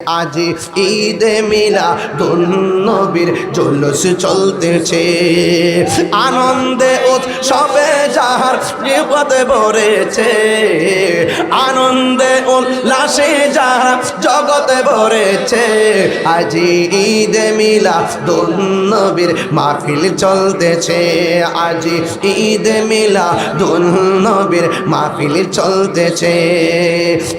আজ ঈদ মিলা নবীর জলস চলতেছে। আনন্দে উৎসবে যাহার বিপদে ভরেছে আনন্দে উল্লাসে যাহার জগতে ভরেছে। আজ ঈদ মিলা নবীর মাহফিল চলতেছে, আজ ঈদ মিলা নবীর মাহফিল চলতেছে।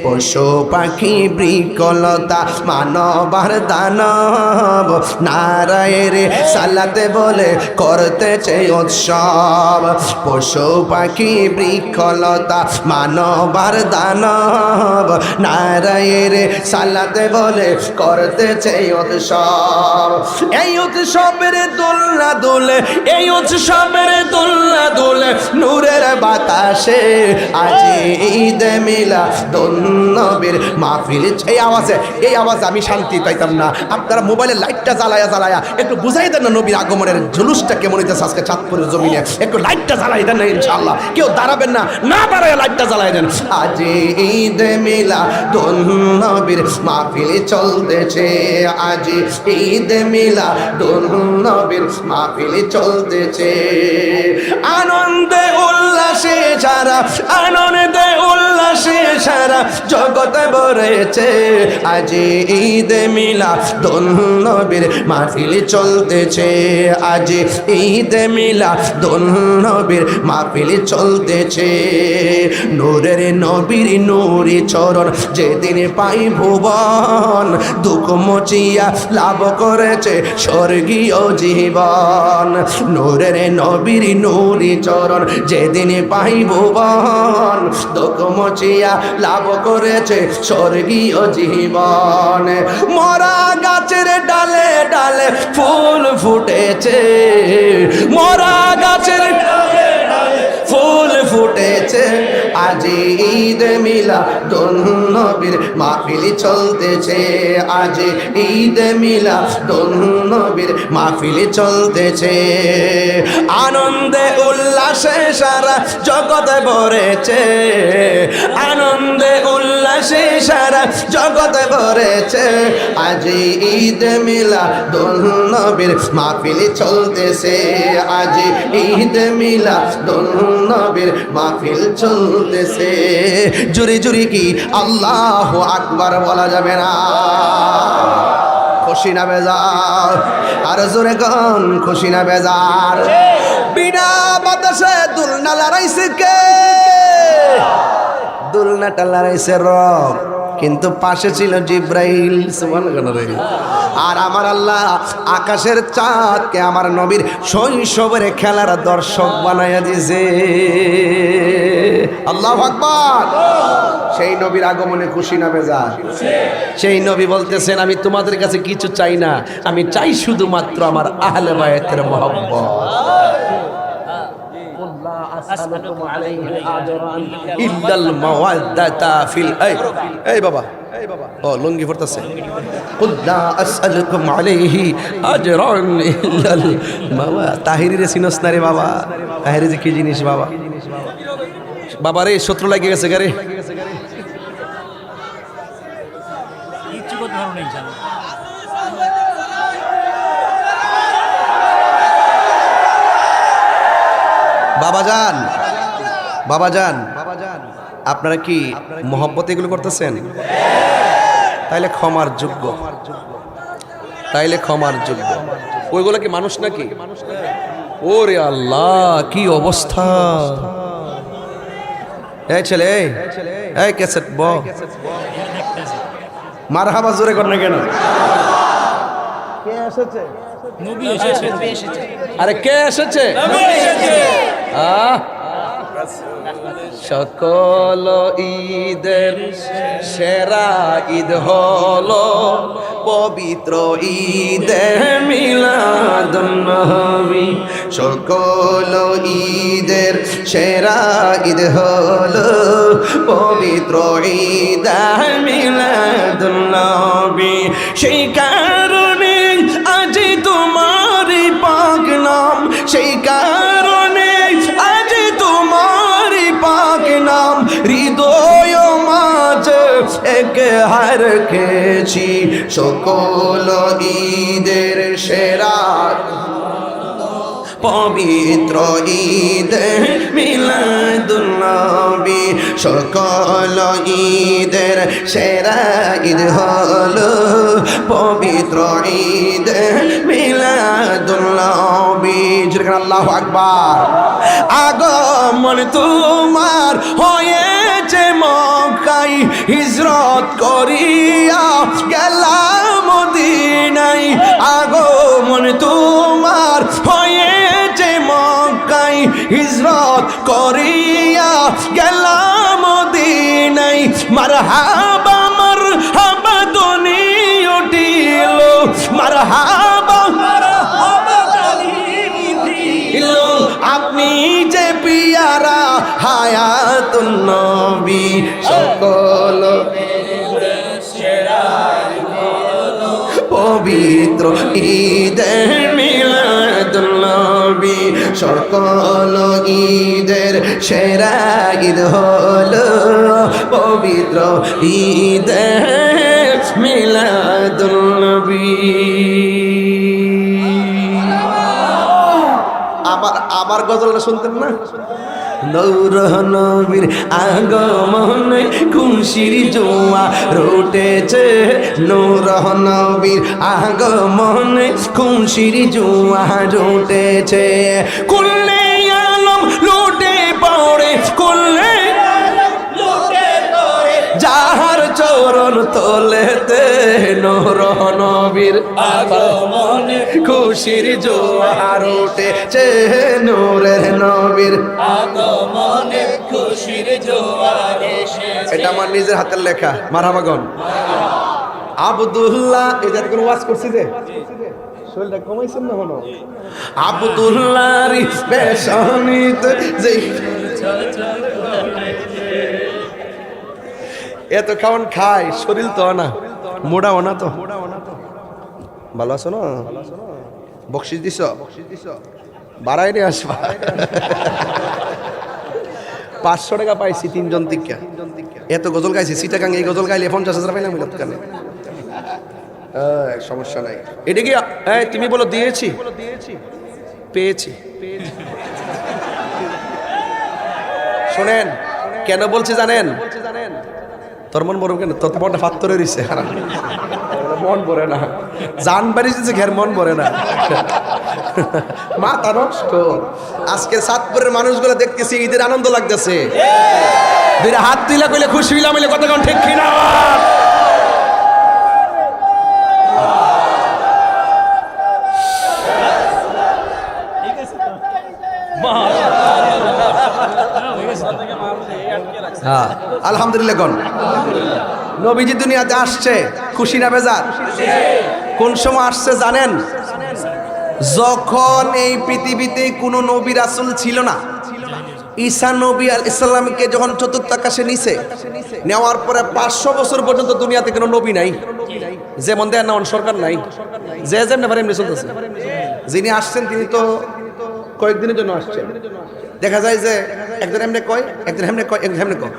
পশু পাখি বৃকলতা মানবার দানব, নারায়ের সালাতে বলে করতেছে উৎসব। পশু পাখি বৃক্ষলতা মানবার দানব, নারায়ের সালাতে বলে করতেছে উৎসব। এই উৎসবের দোলনা দোলে, এই উৎসবের দোলনা দোলে, নূরের বাতাসে আজ ঈদ মিলা দোলনবীর মাহফিল। এই আওয়াজে এই আওয়াজে আমি শান্তি পাইতাম না। আপনারা মোবাইলের লাইটটা জ্বালায়া জ্বালায়া একটু বুঝাই দেন না নবীর আগমনের জুলুসটা কেমন হইতেছে আজকে চাঁদপুরের জমিনে। একটু লাইটটা জ্বালাই দেন না ইনশাআল্লাহ। কেউ দাঁড়াবেন না না দাঁড়ায় লাইটটা জ্বালাই দেন। আজ ঈদ মিলা দোলনবীর মাহফিল চলতেছে। আজ ঈদ মিলা দোলনবীর মাহফিল চলতেছে। আনন্দে উল্লাসে যারা আনন্দে সারা জগতে বরেছে আজ ঈদ মিলা নবীর মাহফিল চলতেছে। আজ ঈদ মিলা নবীর মাহফিল চলতেছে। নূরের নবীর নূরি চরণ যেদিন পাই ভুবন, দুঃখ মচিয়া লাভ করেছে স্বর্গীয় জীবন। নূরের নবীর নূরি চরণ যেদিন পাই ভুবন, দুঃখ মচিয়া লাভ করেছে স্বর্গীয় জীবন। মরা গাছের ডালে ডালে ফুল ফুটেছে। মরা গাছের ডালে ডালে ফুল ফুটেছে। আজ ঈদ মিলা নবীর মাহফিল চলতেছে। আজ ঈদ মিলা নবীর মাহফিল চলতেছে। আনন্দে উল্লাসে সারা জগতে ভরেছে। আনন্দে উল্লাসে সারা জগতে ভরেছে। আজ ঈদ মিলা নবীর মাহফিল চলতেছে। আজ ঈদ মিলা নবীর মাহফিল চলতেছে। জুরি জুরি কি আল্লাহ আকবার বলা যাবে না? খুশি না বেজার? আর জোরে গন খুশি না বেজার? বিনা বাতাসে দুলনা লড়াইছে কে? দুলনাটা লড়াইছে রব। কিন্তু পাশে ছিল জিব্রাইল। সুবহানাল্লাহ আর আমার আল্লাহ আকাশের চাঁদকে আমার নবীর শৈশবের খেলার দর্শক বানাইয়া দিয়েছে। আল্লাহ আকবার। সেই নবীর আগমনে খুশি না বেজার? সেই নবী বলতেছেন আমি তোমাদের কাছে কিছু চাই না আমি চাই শুধুমাত্র আমার আহলে বায়াতের মহব্বত। এই বাবা। ও লুঙ্গি পড়তেছে কুল্লা আসআলুকুম আলাইহি আজরান ইল্লাল মাওয়া। তাহিরি রে চিনস না রে বাবা। তাহিরি যে কি জিনিস বাবা? বাবা রে শত্রু লাগে গেছে গারে বাবা বাবা যান। বাবা যান। আপনারা কি মোহব্বত এগুলো করতেছেন? তাইলে ক্ষমার যোগ্য। তাইলে ক্ষমার যোগ্য। ওইগুলো কি মানুষ নাকি? ওরে আল্লাহ কি অবস্থা। এই ছেলে এই, এই ক্যাসেট ব। মার হাবা জোরে কর না কেন? কে এসেছে? আরে কে এসেছে। আহ। সকল ঈদের সেরা ঈদ হলো পবিত্র ঈদে মিলাদ নবী। সকল ঈদের সেরা ঈদ হলো পবিত্র ঈদ মিলাদ নবী। এক হার খেয়েছি, সকল ঈদের সেরা পবিত্র ঈদ মিলাদুল্নবী সকল ঈদের সেরা ঈদ হল পবিত্র ঈদ মিলাদুল্নবী আল্লাহ আকবার। আগমন তোমার মক্কাই হিজরত করিয়া গেলাম মদিনাই আগমন তোমার হয়েছে মক্কাই হিজরত করিয়া গেলাম মদিনাই মার হাবা মার হাবা দনি উঠিল। মার আপনি যে পিয়ারা হায়াতুন নবী, সকল পবিত্র ঈদের মিলাদুল্নবী সকল ঈদের সেরা ঈদ হল পবিত্র ঈদের মিলাদুল্নবী আবার আবার গজলটা শুনতেন না? নৌর নবীর আগমন খুশির জোয়া রোটেছে। নৌর নবীর আগমন খুশির জোয়া রোটেছে। কুল্লে চরণ তোলেতে নৌর নবীর আগমন খুশির জোয়ার উঠেছে নূরের নবীর আগমনে খুশির জোয়ার এসেছে এটা আমার নিজের হাতের লেখা মারামাগন আবদুল্লাহ জাতি কোনো ওয়াজ করছি যে শরীরটা কমাইছেন না হলো আবদুল্লাহর পেশানিতে যে এত খাওয়ান খায় শরীর তো না মোড়া না তো। ভালো আছো না? বকশিস দিছ? বাড়াই নিয়ে আসবা। পাঁচশো টাকা পাইছি তিনজন থেকে এত গজল গাইছি সিটাকাং এই গজল গাইলে পঞ্চাশ হাজার পাইলাম কেন সমস্যা নাই। এটা কি তুমি বলো, দিয়েছি? পেয়েছি। শোনেন, কেন বলছি জানেন? তোর মন বড় কেন? তোর মনটা ফাত্তরে হারাম। মন ভরে না। জান বাড়ি দিচ্ছে ঘের মন ভরে না। মাথা নষ্ট। আজকে সাতপুরের মানুষগুলো দেখতেছি, ঈদের আনন্দ লাগতেছে। দুইটা হাত দিলা কইলে খুশি হইলাম হইলে কত ঠিক কিনা? হ্যাঁ আলহামদুলিল্লাহ গন নবীজি দুনিয়াতে আসছে, খুশি না বেজার? কোন সময় আসছে জানেন? যখন এই পৃথিবীতে কোনো নবী রাসুল ছিল না, ঈসা নবী আল ইসলামকে যখন চতুর্থ আকাশে নিছে, নেওয়ার পরে পাঁচশো বছর পর্যন্ত দুনিয়াতে কোনো নবী নাই। যেমন দেন না সরকার নাই। যে যেমন যিনি আসছেন, তিনি তো কয়েকদিনের জন্য আসছেন দেখা যায় যে একজন এমনি কয়, একজন এমনি কয়, একজন এমনি কয়।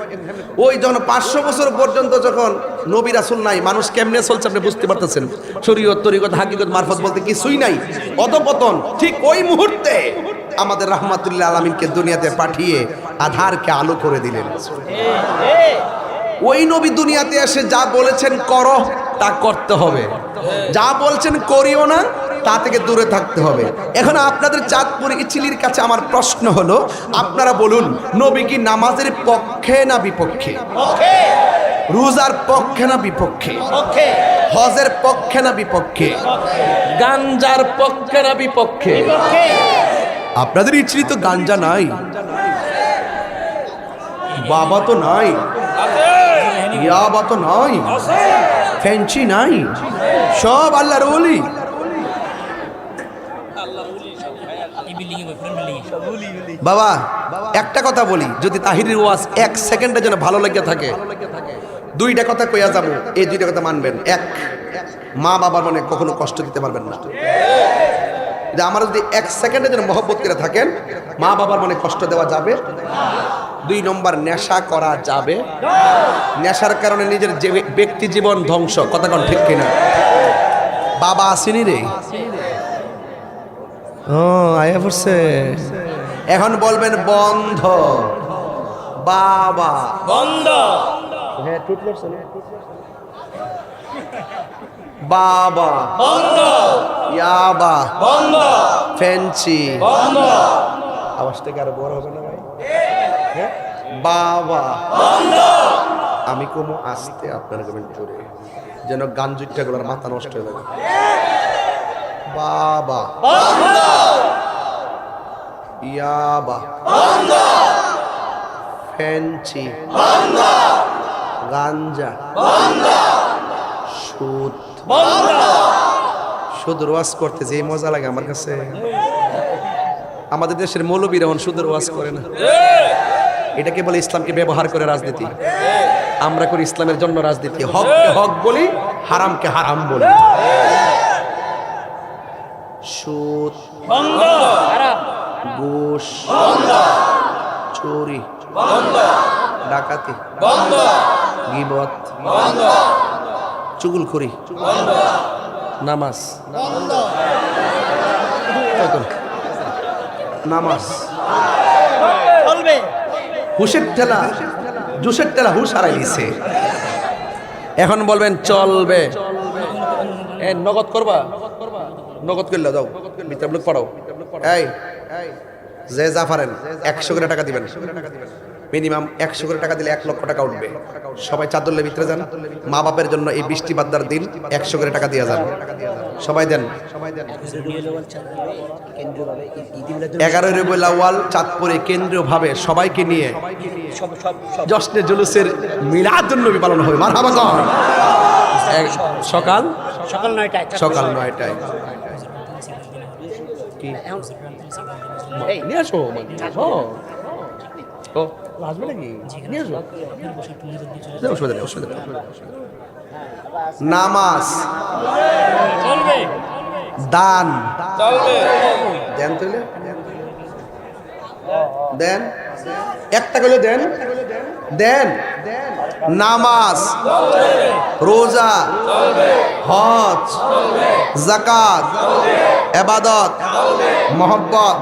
ওই যখন পাঁচশো বছর পর্যন্ত যখন নবী রাসুল নাই, মানুষ কেমনে চলছে আপনি বুঝতে পারতেছেন? শরীয়ত, তরিকত, হাকিকত, মারফত বলতে কিছুই নাই। অধপতন ঠিক ওই মুহূর্তে আমাদের রহমাতুল্লাহ আলমিনকে দুনিয়াতে পাঠিয়ে আধারকে আলো করে দিলেন। ওই নবী দুনিয়াতে এসে যা বলেছেন করো, তা করতে হবে। যা বলছেন করিও না তা থেকে দূরে থাকতে হবে। এখন আপনাদের চাঁদপুর ইচিলির কাছে আমার প্রশ্ন হলো আপনারা বলুন নবী কি নামাজের পক্ষে না বিপক্ষে? রোজার পক্ষে না বিপক্ষে? হজের পক্ষে না বিপক্ষে? গাঞ্জার পক্ষে না বিপক্ষে? আপনাদের ইচলি তো গাঞ্জা নাই। বাবা তো নাই। ইয়াবা তো নাই। ফ্যান্সি নাই। সব আল্লাহর ওলি এই বিল্ডিং এ ফ্রেন্ড বিল্ডিং এ বাবা, একটা কথা বলি, যদি তাহিরের ওয়াজ এক সেকেন্ডের জন্য ভালো লেগে থাকে, দুইটা কথা কইয়া যাব, এই দুইটা কথা মানবেন। এক, মা বাবার মনে কখনো কষ্ট দিতে পারবেন না। যে আমার যদি এক সেকেন্ডের জন্য মহব্বত করে থাকেন, মা বাবার মনে কষ্ট দেওয়া যাবে। দুই নম্বর, নেশা করা যাবে। নেশার কারণে নিজের যে ব্যক্তি জীবন ধ্বংস, কথা কোন ঠিক কিনা? বাবা আসেনি রে? ও, আয়া পড়ছে। এখন বলবেন বন্ধ। বাবা। বন্ধ। হ্যাঁ বাবা। বন্ধ। ইয়াবা বন্ধ। ফেন্সি বন্ধ। আওয়াজটা কি আরও বড় হবে না ভাই? হ্যাঁ? বাবা। আমি কমু আসতে আপনারা কমেন্ট জোরে যেন গান জুটটা গুলোর মাথা নষ্ট হয়ে যাবে বাবা। ইয়াবা। ফেন্সি গাঞ্জা। সুদ। সুদের ওয়াজ করতে যে মজা লাগে আমার কাছে। আমাদের দেশের মৌলবীরা এখন সুদের ওয়াজ করে না। এটাকে বলে ইসলামকে ব্যবহার করে রাজনীতি। আমরা করি ইসলামের জন্য রাজনীতি। হককে হক বলি, হারামকে হারাম বলি সুদ বন্ধ খারাপ ঘুষ। চুরি। ডাকাতি। গিবত। বন্ধ চুগুলখড়ি নামাজ? নামাজ। চলবে। হুশের ঠেলা। জুসের ঠেলা হুশ হারাই দিছে। এখন বলবেন চলবে। এ নগদ করবা? নগদ করলে দাও। মিত্র লোক পড়াও এই। যে যা পারেন একশো করে টাকা দিবেন। মিনিমাম একশো করে টাকা দিলে এক লক্ষ টাকা উঠবে। সবাই চাদরলে ভিতরে যান। মা বাপের জন্য এই বৃষ্টি বাদ্দার দিন একশো করে টাকা দিয়ে যান। সবাই দেন। এগারোই রবিউল আউয়াল চাঁদপুরে কেন্দ্রীয়ভাবে সবাইকে নিয়ে জশ্নে জুলুসের মিলাদুন নবী পালন হবে। মারহাবা সকাল? সকাল নয়টায়। সকাল নয়টায়। কি? এই নিয়ে আসো ও ও আসবে নাকি? নিয়ে আসো। অসুবিধা নেই অসুবিধা নামাজ। চলবে। দান। চলবে। দেন তুলে দেন। একটা করে দেন। দেন নামাজ, রোজা, হজ জাকাত এবাদত, মোহব্বত,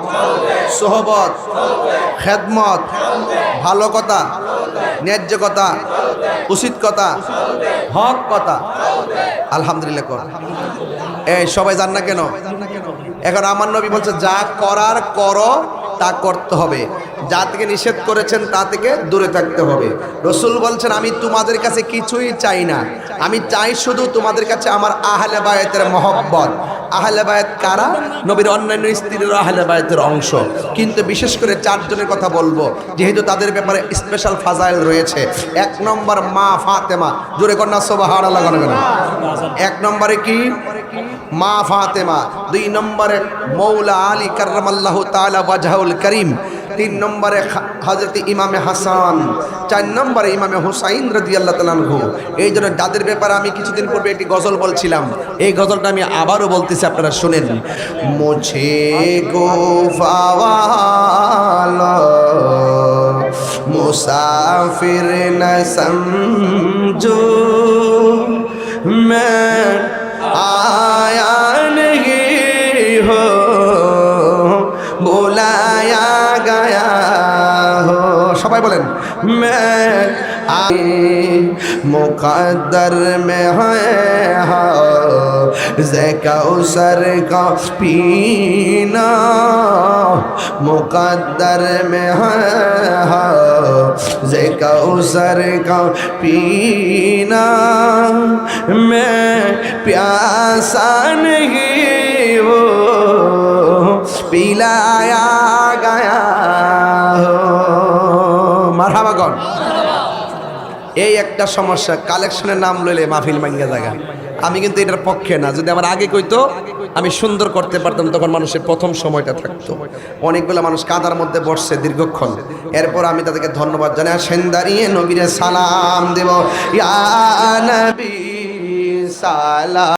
সোহবত, খেদমত, ভালো কথা, ন্যায্য কথা, উচিত কথা, হক কথা। আলহামদুলিল্লাহ এই সবাই জান না কেন? এখন আমার নবী বলছে, যা করার করো, তা করতে হবে। যা থেকে নিষেধ করেছেন, তা থেকে দূরে থাকতে হবে। রসুল বলছেন, আমি তোমাদের কাছে কিছুই চাই না। আমি চাই শুধু তোমাদের কাছে আমার আহলে বায়াতের মহব্বত। আহলে বায়াত কারা? নবীর অন্যান্য স্ত্রীর আহলে বায়াতের অংশ। কিন্তু বিশেষ করে চারজনের কথা বলব, যেহেতু তাদের ব্যাপারে স্পেশাল ফাজাইল রয়েছে। এক নম্বর মা ফাতেমা। জোরে কন্যা সোবাহার আল্লাহ এক নম্বরে কি? মা ফাতেমা, দুই নম্বরে মৌলা আলী কার্রামাল্লাহ তালা ওয়াজহাউল করিম, তিন নম্বরে হজরত ইমামে হাসান, চার নম্বরে ইমামে হুসাইন রাদিয়াল্লাহু তাআলা আনহু। এই জন্য যাদের ব্যাপারে আমি কিছুদিন পূর্বে একটি গজল বলছিলাম। এই গজলটা আমি আবারও বলতেছি, আপনারা শুনেন। মুঝে গোফাওয়ালা, মুসাফির ন সমঝো मैं आया नहीं हो बुलाया गया हो সবাই বলেন मैं आई मुकद्दर में है कौसर का पीना मुकद्दर में है कौसर का पीना मैं प्यासा नहीं हो पिलाया কর এই একটা সমস্যা কালেকশনের নাম লইলে মাহফিল মাঙ্গা জায়গা। আমি কিন্তু এটার পক্ষে না। যদি আমার আগে কইতো, আমি সুন্দর করতে পারতাম, তখন মানুষের প্রথম সময়টা থাকতো। অনেকগুলো মানুষ কাদার মধ্যে বসছে দীর্ঘক্ষণ। এরপর আমি তাদেরকে ধন্যবাদ জানাই আসেন দাঁড়িয়ে নবীরে সালাম দেব। ইয়া নবী সালাম